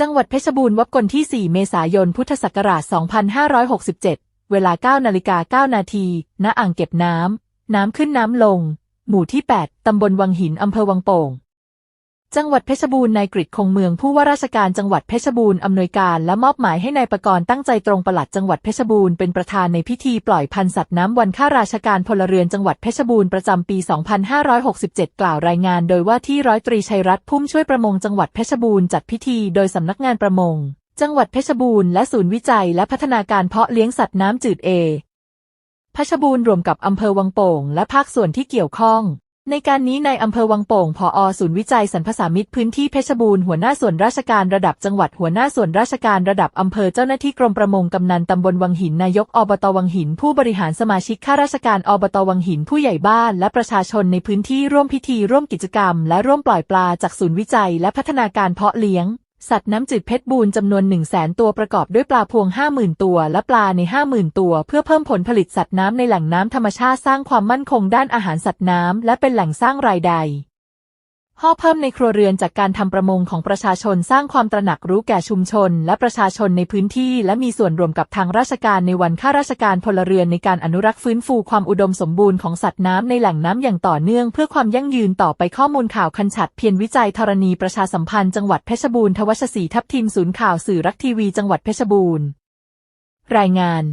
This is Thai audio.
จังหวัดเพชรบูรณ์วับกลที่ 4 เมษายน พุทธศักราช 2567 เวลา 9 นาฬิกา 9 นาที ณ อ่างเก็บน้ำ น้ำขึ้นน้ำลง หมู่ที่ 8 ตำบลวังหิน อำเภอวังโป่ง จังหวัดเพชรบูรณ์นายกฤษคงเมืองผู้ว่าราชการจังหวัดเพชรบูรณ์อำนวยการและมอบหมายให้นายประกรณ์ตั้งใจตรงปลัดจังหวัดเพชรบูรณ์เป็นประธานในพิธีปล่อยพันธุ์สัตว์น้ำวันข้าราชการพลเรือนจังหวัดเพชรบูรณ์ประจำปี 2567 กล่าวรายงานโดยว่าที่ร้อยตรีชัยรัตน์พุ่มช่วยประมงจังหวัดเพชรบูรณ์จัดพิธีโดยสำนักงานประมง จังหวัดเพชรบูรณ์และศูนย์วิจัยและพัฒนาการเพาะเลี้ยงสัตว์น้ำจืดเอเพชรบูรณ์รวมกับอำเภอวังโป่งและภาคส่วนที่เกี่ยวข้อง ในการนี้ในอำเภอวังโป่งผอศูนย์วิจัยสรรพสามิตพื้นที่เพชรบูรณ์หัวหน้าส่วนราชการระดับจังหวัดหัวหน้าส่วนราชการระดับอำเภอเจ้าหน้าที่กรมประมงกำนันตำบลวังหินนายกอบตวังหิน ผู้บริหารสมาชิกข้าราชการอบตวังหินผู้ใหญ่บ้านและประชาชนในพื้นที่ร่วมพิธีร่วมกิจกรรม และร่วมปล่อยปลาจากศูนย์วิจัย และพัฒนาการเพาะเลี้ยง สัตว์น้ำจืดเพชรบูรณ์จำนวน 1 0 0 0 0แสนตัวประกอบด้วยปลาพวง 50,000 ตัว และปลาใน 50,000 ตัว เพื่อเพิ่มผลผลิตสัตว์น้ำในแหล่งน้ำธรรมชาติสร้างความมั่นคงด้านอาหารสัตว์น้ำและเป็นแหล่งสร้างรายได้ ห่อเพิ่มในครัวเรือนจากการทำประมงของประชาชนสร้างความตระหนักรู้แก่ชุมชน และประชาชนในพื้นที่ และมีส่วนรวมกับทางราชการในวันข้าราชการพลเรือนในการอนุรักษ์ฟื้นฟูความอุดมสมบูรณ์ของสัตว์น้ำในแหล่งน้ำอย่างต่อเนื่องเพื่อความยั่งยืนต่อไปข้อมูลข่าวคันฉัดเพียรวิจัยธรณีประชาสัมพันธ์จังหวัดเพชรบูรณ์ทวชศรีทัพทีมศูนย์ข่าวสื่อรักทีวีจังหวัดเพชรบูรณ์ รายงาน